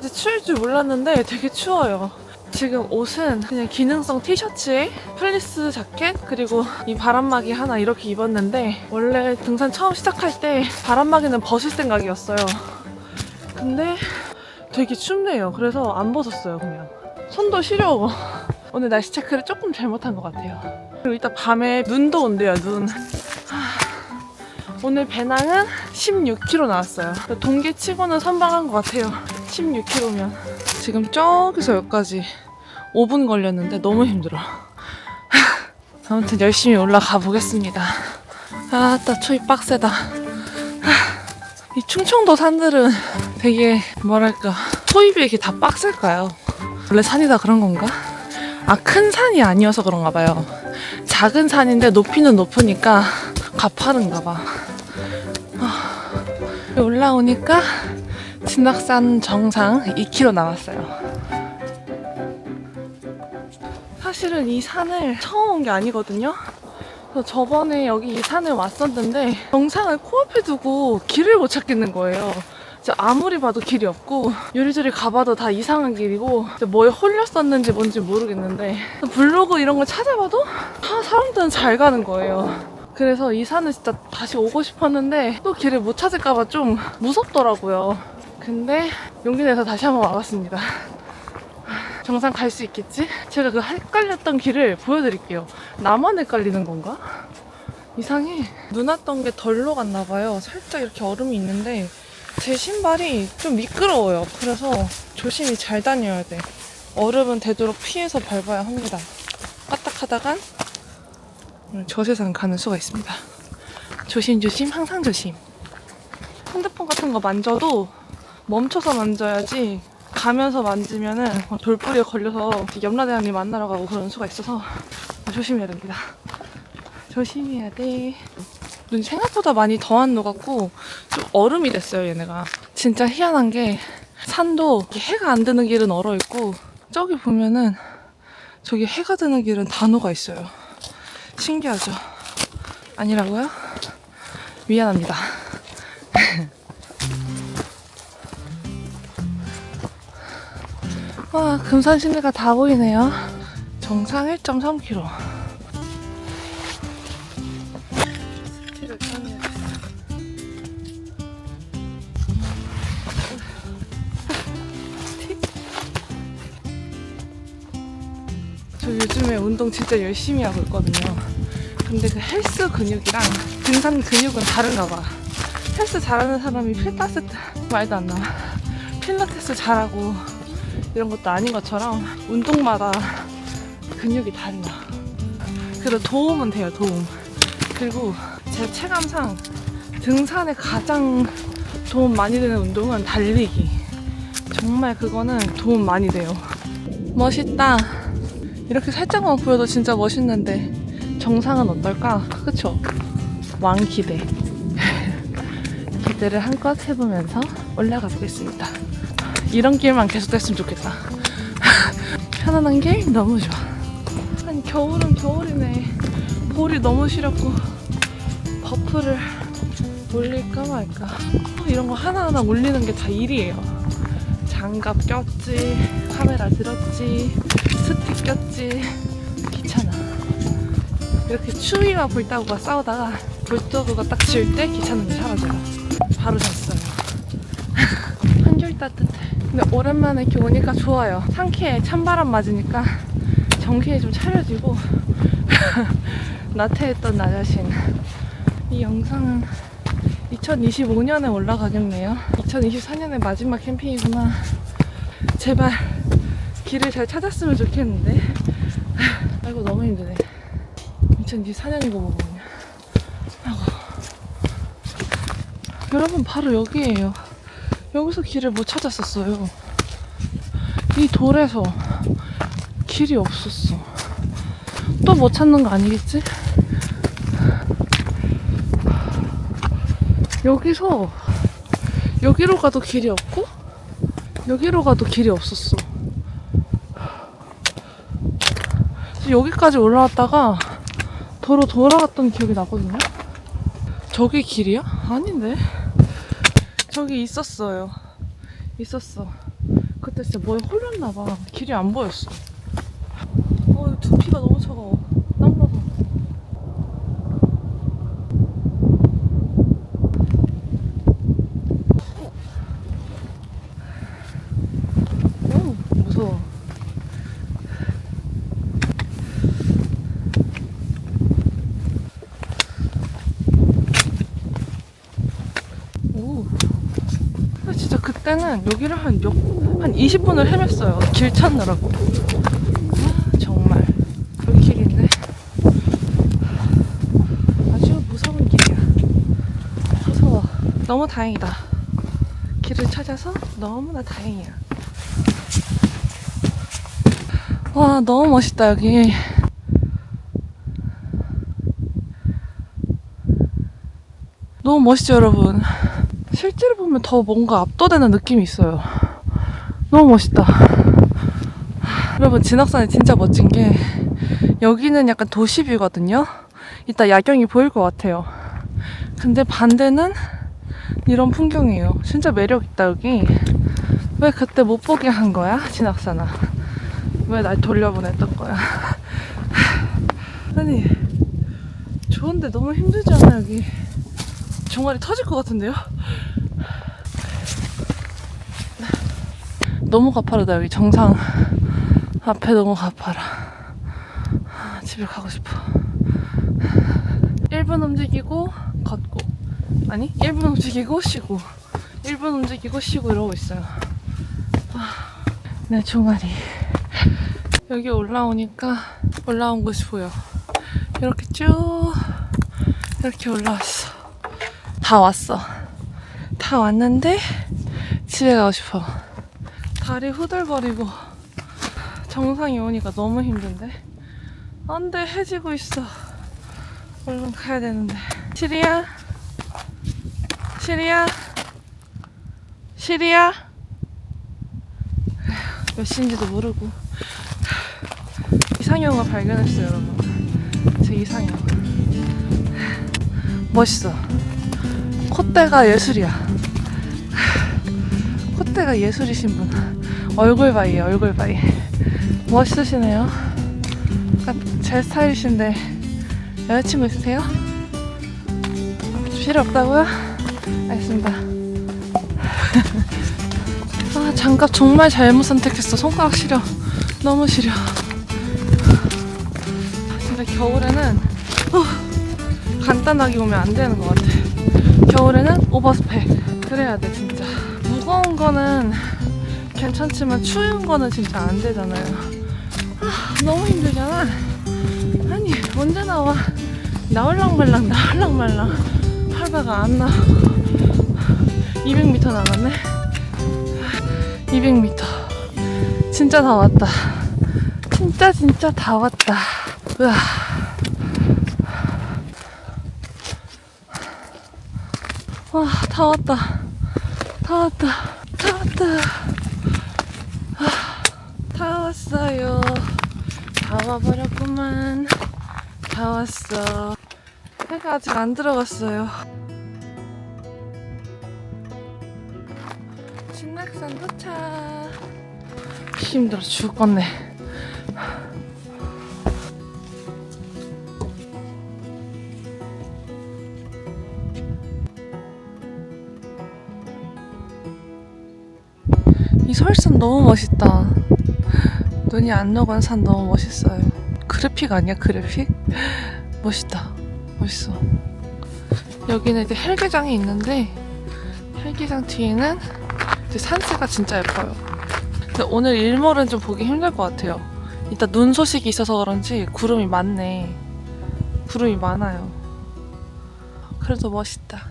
이렇게까지 추울 줄 몰랐는데 되게 추워요. 지금 옷은 그냥 기능성 티셔츠에 플리스 자켓 그리고 이 바람막이 하나 이렇게 입었는데 원래 등산 처음 시작할 때 바람막이는 벗을 생각이었어요. 근데 되게 춥네요. 그래서 안 벗었어요, 그냥. 손도 시려워. 오늘 날씨 체크를 조금 잘못한 것 같아요. 그리고 이따 밤에 눈도 온대요, 눈. 하, 오늘 배낭은 16kg 나왔어요. 동계 치고는 선방한 것 같아요. 16kg면. 지금 저기서 여기까지 5분 걸렸는데 너무 힘들어. 하, 아무튼 열심히 올라가 보겠습니다. 아따, 초입 빡세다. 하, 이 충청도 산들은 되게 뭐랄까 초입이 이렇게 다 빡셀까요? 원래 산이 다 그런 건가? 아 큰 산이 아니어서 그런가 봐요. 작은 산인데 높이는 높으니까 가파른가 봐. 아, 올라오니까 진낙산 정상 2km 남았어요. 사실은 이 산을 처음 온 게 아니거든요. 그래서 저번에 여기 이 산에 왔었는데 영상을 코앞에 두고 길을 못 찾겠는 거예요. 아무리 봐도 길이 없고 요리조리 가봐도 다 이상한 길이고 뭐에 홀렸었는지 뭔지 모르겠는데 블로그 이런 걸 찾아봐도 다 사람들은 잘 가는 거예요. 그래서 이 산을 진짜 다시 오고 싶었는데 또 길을 못 찾을까봐 좀 무섭더라고요. 근데 용기 내서 다시 한번 와봤습니다. 정상 갈 수 있겠지? 제가 그 헷갈렸던 길을 보여드릴게요. 나만 헷갈리는 건가? 이상해. 눈 왔던 게 덜로 갔나 봐요. 살짝 이렇게 얼음이 있는데 제 신발이 좀 미끄러워요. 그래서 조심히 잘 다녀야 돼. 얼음은 되도록 피해서 밟아야 합니다. 까딱하다간 저 세상 가는 수가 있습니다. 조심조심, 항상 조심. 핸드폰 같은 거 만져도 멈춰서 만져야지 가면서 만지면은 돌뿌리에 걸려서 염라대왕님 만나러 가고 그런 수가 있어서 조심해야 됩니다. 조심해야 돼. 눈이 생각보다 많이 더안 녹았고 좀 얼음이 됐어요 얘네가. 진짜 희한한 게 산도 해가 안 드는 길은 얼어 있고 저기 보면은 저기 해가 드는 길은 다 녹아 있어요. 신기하죠? 아니라고요? 미안합니다. 와, 금산 시내가 다 보이네요. 정상 1.3km. 스티를 꺼내야겠어. 저 요즘에 운동 진짜 열심히 하고 있거든요. 근데 그 헬스 근육이랑 등산 근육은 다른가 봐. 헬스 잘하는 사람이 필라테스 말도 안 나와. 필라테스 잘하고 이런 것도 아닌 것처럼 운동마다 근육이 달라. 그래도 도움은 돼요, 도움. 그리고 제 체감상 등산에 가장 도움 많이 되는 운동은 달리기. 정말 그거는 도움 많이 돼요. 멋있다. 이렇게 살짝만 보여도 진짜 멋있는데 정상은 어떨까? 그쵸? 왕 기대. 기대를 한껏 해보면서 올라가 보겠습니다. 이런 길만 계속됐으면 좋겠다. 편안한 길 너무 좋아. 아니 겨울은 겨울이네. 볼이 너무 시렵고 버프를 올릴까 말까. 어, 이런 거 하나하나 올리는 게 다 일이에요. 장갑 꼈지, 카메라 들었지, 스틱 꼈지. 귀찮아. 이렇게 추위와 불닭과 싸우다가 불닭가 딱 지울 때 귀찮은 게 사라져요. 바로 잤어요. 한결 따뜻해. 근데 오랜만에 이렇게 오니까 좋아요. 상쾌해. 찬바람 맞으니까 정신이 좀 차려지고 나태했던 나 자신. 이 영상은 2025년에 올라가겠네요. 2024년의 마지막 캠핑이구나. 제발 길을 잘 찾았으면 좋겠는데. 아이고 너무 힘드네. 2024년이고 뭐고. 여러분 바로 여기에요. 여기서 길을 못 찾았었어요. 이 돌에서 길이 없었어. 또 못 찾는 거 아니겠지? 여기서 여기로 가도 길이 없고 여기로 가도 길이 없었어. 여기까지 올라왔다가 도로 돌아갔던 기억이 나거든요. 저게 길이야? 아닌데. 저기 있었어요. 있었어. 그때 진짜 뭐에 홀렸나 봐. 길이 안 보였어. 어, 두피가 너무 차가워. 땀 나서. 오, 무서워. 오. 근데 그때는 여기를 한 몇, 한 20분을 헤맸어요. 길 찾느라고. 아, 정말. 불길인데. 아주 무서운 길이야. 무서워. 너무 다행이다. 길을 찾아서 너무나 다행이야. 와, 너무 멋있다, 여기. 너무 멋있죠, 여러분? 실제로 보면 더 뭔가 압도되는 느낌이 있어요. 너무 멋있다. 여러분, 진학산이 진짜 멋진 게 여기는 약간 도시뷰거든요. 이따 야경이 보일 것 같아요. 근데 반대는 이런 풍경이에요. 진짜 매력있다, 여기. 왜 그때 못 보게 한 거야, 진학산아? 왜날 돌려보냈던 거야? 아니, 좋은데 너무 힘들지 않아, 여기? 종아리 터질 것 같은데요? 너무 가파르다 여기. 정상 앞에 너무 가파라. 아, 집에 가고 싶어. 1분 움직이고 걷고. 아니 1분 움직이고 쉬고. 1분 움직이고 쉬고 이러고 있어요. 아, 내 종아리. 여기 올라오니까 올라온 곳이 보여. 이렇게 쭉 이렇게 올라왔어 다 왔어. 다 왔는데 집에 가고 싶어. 다리 후들거리고 정상에 오니까 너무 힘든데. 안 돼, 해지고 있어. 얼른 가야 되는데. 시리야? 시리야? 시리야? 몇 시인지도 모르고. 이상형을 발견했어요, 여러분. 제 이상형. 멋있어. 콧대가 예술이야. 콧대가 예술이신 분. 얼굴 바이에요, 얼굴 바이. 멋있으시네요. 제 스타일이신데 여자친구 있으세요? 필요 없다고요? 알겠습니다. 아, 장갑 정말 잘못 선택했어. 손가락 시려. 너무 시려. 진짜 겨울에는 어, 간단하게 오면 안 되는 것 같아. 겨울에는 오버스펙 그래야 돼 진짜. 무거운 거는 괜찮지만 추운 거는 진짜 안 되잖아요. 아, 너무 힘들잖아. 아니 언제 나와? 나올랑 말랑 나올랑 말랑. 팔다가 안 나와 200m 남았네. 200m 진짜 다 왔다. 진짜 진짜 다 왔다. 으아 와, 다 왔다. 다 왔다. 다 왔다. 아, 다 왔어요. 다 와버렸구만. 다 왔어. 해가 아직 안 들어갔어요. 신낙산 도착. 힘들어 죽겠네. 너무 멋있다. 눈이 안 녹은 산 너무 멋있어요. 그래픽 아니야, 그래픽? 멋있다. 멋있어. 여기는 이제 헬기장이 있는데, 헬기장 뒤에는 이제 산세가 진짜 예뻐요. 근데 오늘 일몰은 좀 보기 힘들 것 같아요. 이따 눈 소식이 있어서 그런지 구름이 많네. 구름이 많아요. 그래도 멋있다.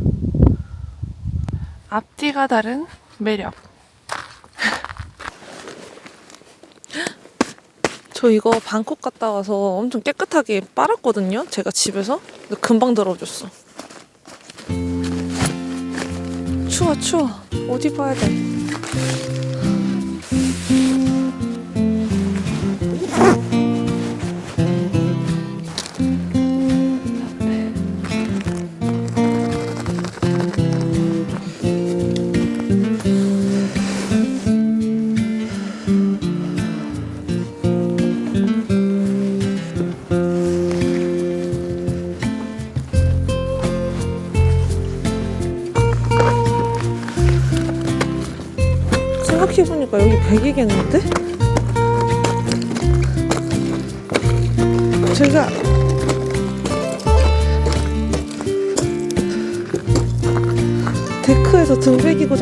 앞뒤가 다른 매력. 저 이거 방콕 갔다 와서 엄청 깨끗하게 빨았거든요. 제가 집에서. 근데 금방 더러워졌어. 추워 추워. 옷 입어야 돼.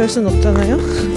잘순 없잖아요?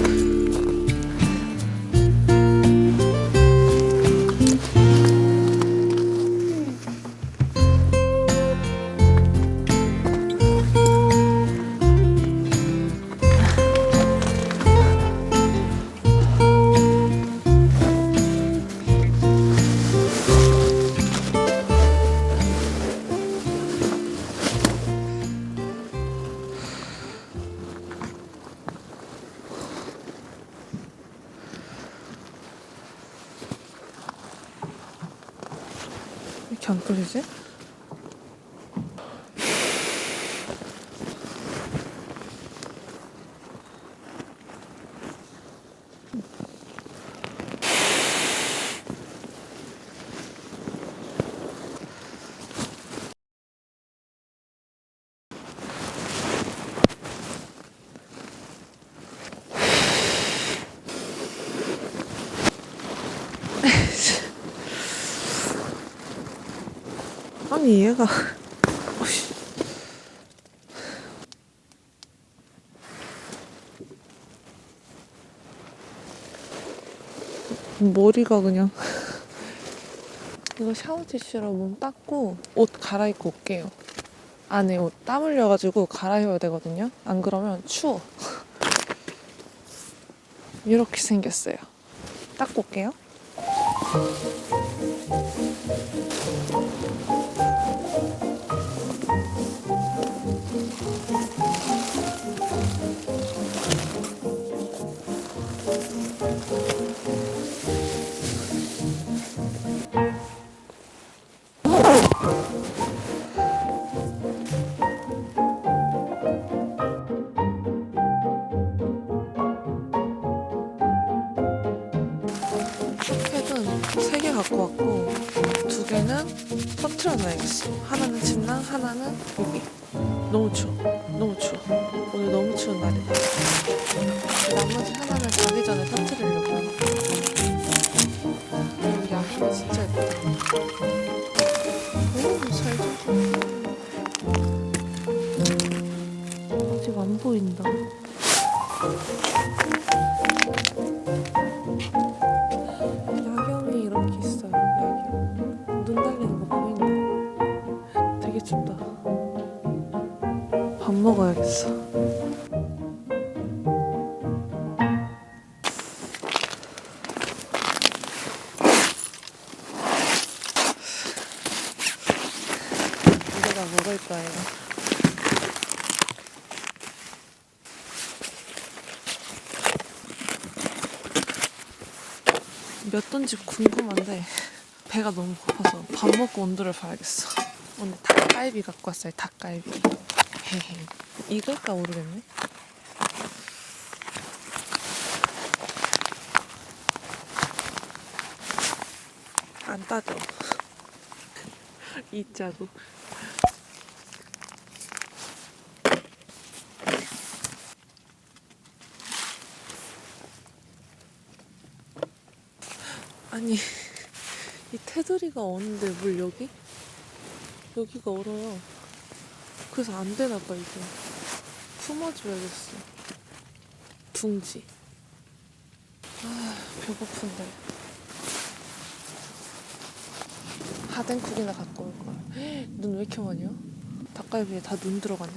아니 얘가. 머리가 그냥. 이거 샤워 티슈로 몸 닦고 옷 갈아입고 올게요. 안에 옷 땀 흘려가지고 갈아입어야 되거든요. 안 그러면 추워. 이렇게 생겼어요. 닦고 올게요 3개 갖고 왔고 두 개는 터트려 놔야겠어. 하나는 침낭 하나는 여기. 너무 추워. 너무 추워 먹을 거예요. 몇 돈지 궁금한데 배가 너무 고파서 밥 먹고 온도를 봐야겠어. 오늘 닭갈비 갖고 왔어요. 닭갈비. 헤헤. 익을까 모르겠네. 안 따져. 이자고. 아니 이 테두리가 어는데 물 여기? 여기가 얼어요. 그래서 안 되나 봐 이게. 품어줘야겠어. 둥지. 아 배고픈데. 하덴쿡이나 갖고 올 걸. 눈 왜 이렇게 많이 와? 닭갈비에 다 눈 들어가네.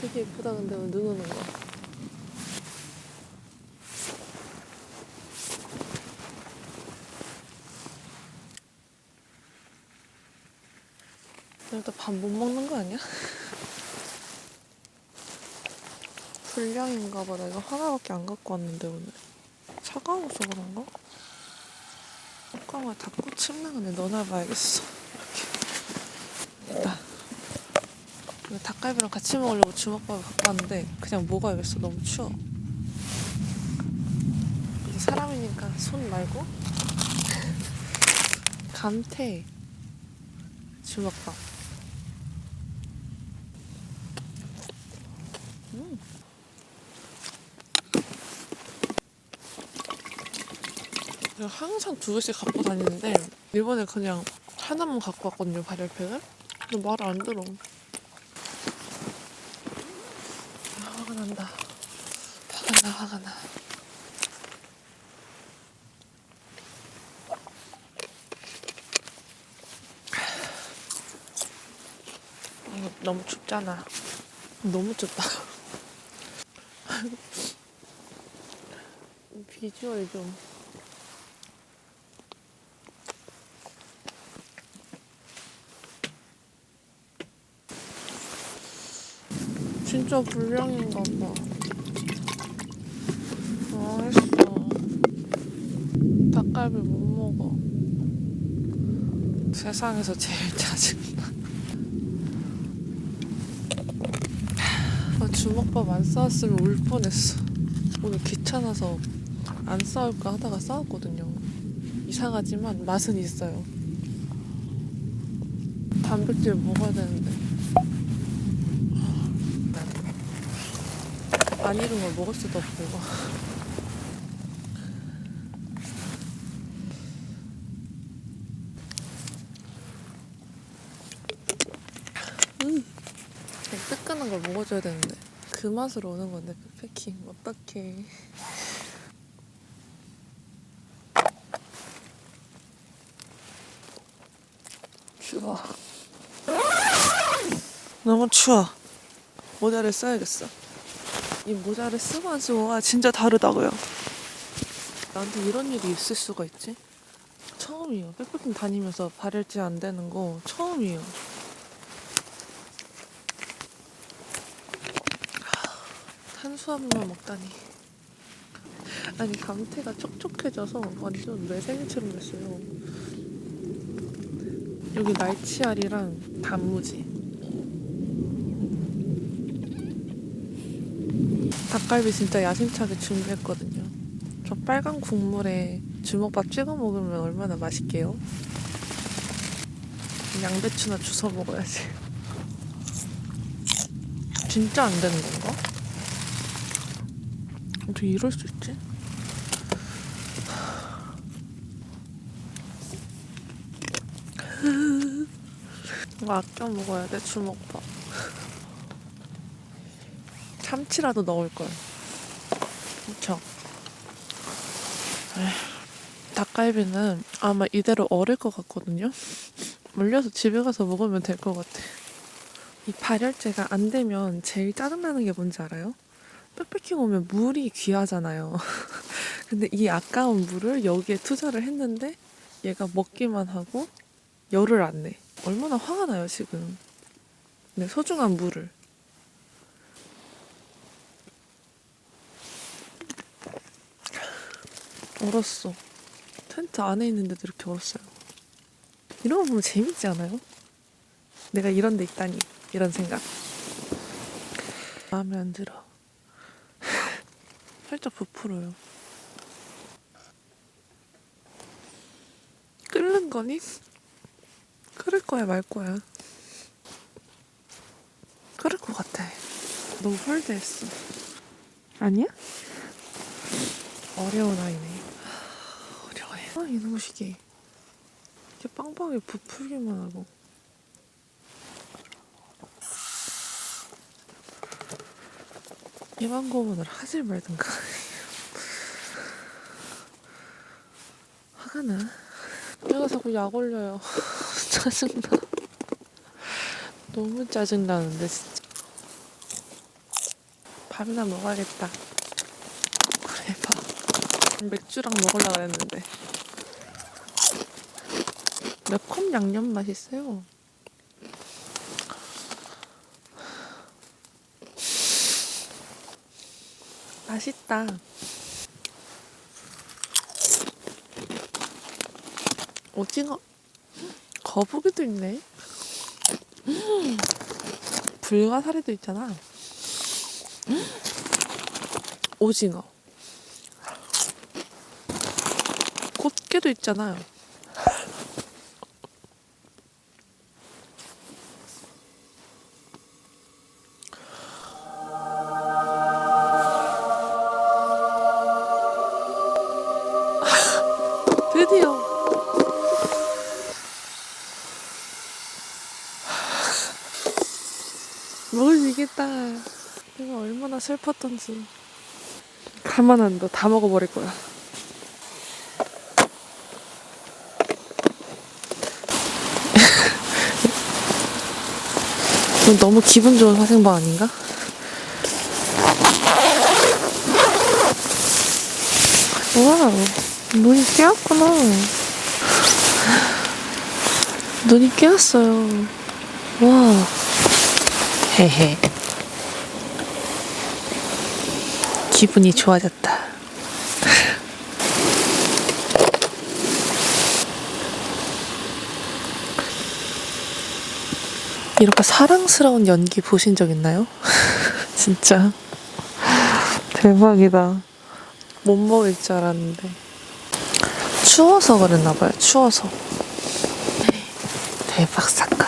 되게 예쁘다 근데 왜 눈 오는 거야? 오늘도 밥 못 먹는 거 아니야? 불량인가 봐. 나 이거 하나밖에 안 갖고 왔는데 오늘. 차가워서 그런가? 뚜껑을 닫고 침낭 안에 넣어놔봐야겠어. 이렇게. 됐다. 닭갈비랑 같이 먹으려고 주먹밥을 갖고 왔는데 그냥 먹어야겠어. 너무 추워. 이제 사람이니까 손 말고 감태 주먹밥. 제가 항상 두 개씩 갖고 다니는데 이번에 그냥 하나만 갖고 왔거든요 발열팩을. 근데 말을 안 들어. 아, 화가 난다. 화가 나 화가 나. 이거 너무 춥잖아. 너무 춥다. 비주얼 좀. 진짜 불량인가 봐. 망했어. 닭갈비 못 먹어. 세상에서 제일 짜증나. 주먹밥 안 싸웠으면 울 뻔했어. 오늘 귀찮아서 안 싸울까 하다가 싸웠거든요. 이상하지만 맛은 있어요. 단백질 먹어야 되는데. 안 익은 걸 먹을 수도 없고. 뜨끈한 걸 먹어줘야 되는데. 그 맛으로 오는 건데, 백패킹. 어떡해. 추워. 너무 추워. 모자를 써야겠어. 이 모자를 쓰고 안 쓰고가 진짜 다르다고요. 나한테 이런 일이 있을 수가 있지? 처음이에요. 백패킹 다니면서 발열제 안 되는 거 처음이에요. 탄수화물만 먹다니. 아니 감태가 촉촉해져서 완전 매생이처럼 됐어요. 여기 날치알이랑 단무지. 닭갈비 진짜 야심차게 준비했거든요. 저 빨간 국물에 주먹밥 찍어 먹으면 얼마나 맛있게요? 양배추나 주워 먹어야지. 진짜 안 되는 건가? 어떻게 이럴 수 있지? 이거 아껴 먹어야 돼, 주먹밥. 참치라도 넣을 걸. 그쵸? 에휴, 닭갈비는 아마 이대로 얼을 것 같거든요. 물려서 집에 가서 먹으면 될 것 같아. 이 발열제가 안 되면 제일 짜증나는 게 뭔지 알아요? 백패킹 오면 물이 귀하잖아요. 근데 이 아까운 물을 여기에 투자를 했는데 얘가 먹기만 하고 열을 안 내. 얼마나 화가 나요, 지금. 내 소중한 물을. 얼었어. 텐트 안에 있는데도 이렇게 얼었어요. 이런 거 보면 재밌지 않아요? 내가 이런 데 있다니. 이런 생각. 마음에 안 들어. 살짝 부풀어요. 끓는 거니? 끓을 거야 말 거야? 끓을 것 같아. 너무 홀드했어. 아니야? 어려운 아이네. 어려워해. 아, 이놈의 시계. 이게 빵빵하게 부풀기만 하고. 이만 고문을 하질 말든가. 화가 나. 내가 자꾸 약 올려요. 짜증나. 너무 짜증나는데, 진짜. 밥이나 먹어야겠다. 그래, 밥. 맥주랑 먹으려고 했는데. 매콤 양념 맛있어요. 맛있다. 오징어. 거북이도 있네. 음. 불가사리도 있잖아. 음. 오징어. 꽃게도 있잖아요. 수 있겠다. 내가 얼마나 슬펐던지. 가만 안 둬. 다 먹어버릴 거야. 너무 기분 좋은 화생방 아닌가? 와, 눈이 깨었구나. 눈이 깨었어요. 와. 헤헤. 기분이 좋아졌다. 이렇게 사랑스러운 연기 보신 적 있나요? 진짜 대박이다. 못 먹을 줄 알았는데 추워서 그랬나 봐요. 추워서 대박 사건.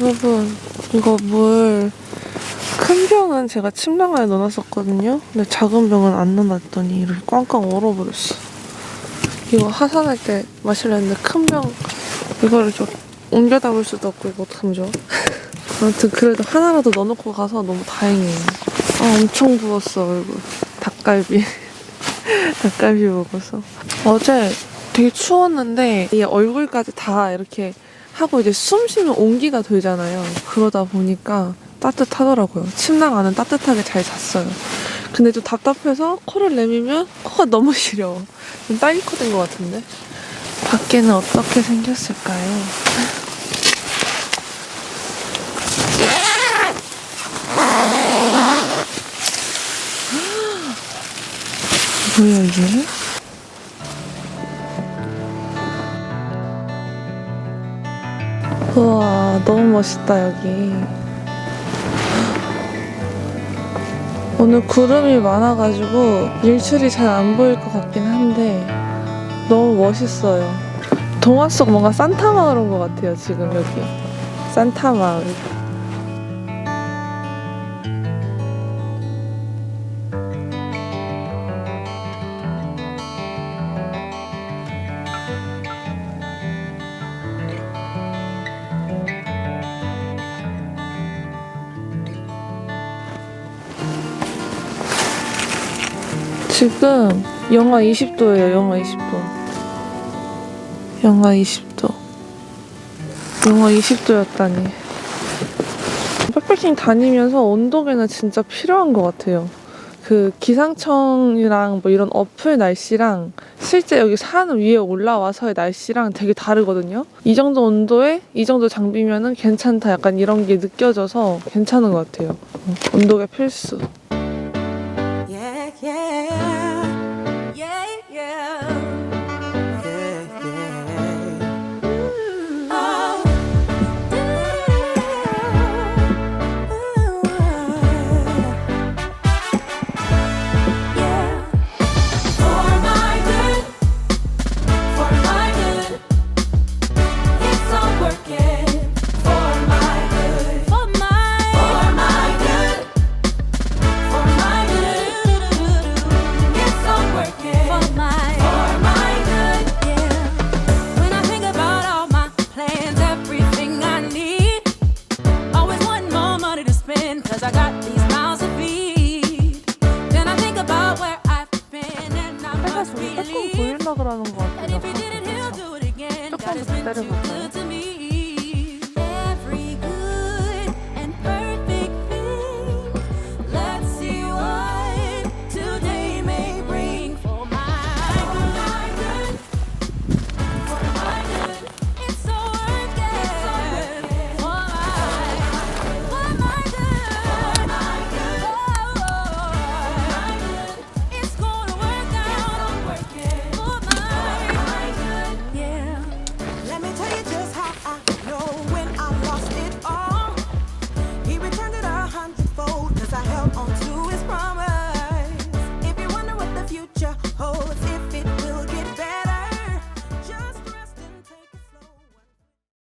여러분 이거 물 큰 병은 제가 침낭 안에 넣어놨었거든요. 근데 작은 병은 안 넣어놨더니 이렇게 꽝꽝 얼어버렸어. 이거 하산할 때 마시려 했는데 큰 병 이거를 좀 옮겨 담을 수도 없고 이거 어떡하면 좋아? 아무튼 그래도 하나라도 넣어놓고 가서 너무 다행이에요. 아 엄청 부었어 얼굴. 닭갈비. 닭갈비 먹어서. 어제 되게 추웠는데 이 얼굴까지 다 이렇게 하고 이제 숨 쉬면 온기가 돌잖아요. 그러다 보니까 따뜻하더라고요. 침낭 안은 따뜻하게 잘 잤어요. 근데 또 답답해서 코를 내밀면 코가 너무 시려워. 좀 딸기 코 된 것 같은데. 밖에는 어떻게 생겼을까요? 뭐야 이게? 우와 너무 멋있다 여기. 오늘 구름이 많아가지고 일출이 잘 안 보일 것 같긴 한데 너무 멋있어요. 동화 속 뭔가 산타 마을 온것 같아요 지금 여기. 산타 마을 지금 영하 20도예요. 영하 20도. 영하 20도. 영하 20도였다니. 백패킹 다니면서 온도계는 진짜 필요한 것 같아요. 그 기상청이랑 뭐 이런 어플 날씨랑 실제 여기 산 위에 올라와서의 날씨랑 되게 다르거든요. 이 정도 온도에 이 정도 장비면은 괜찮다. 약간 이런 게 느껴져서 괜찮은 것 같아요. 어, 온도계 필수. yeah. 저기 조금 보일 먹으라는 거 같아요. 조금 기다려볼까요?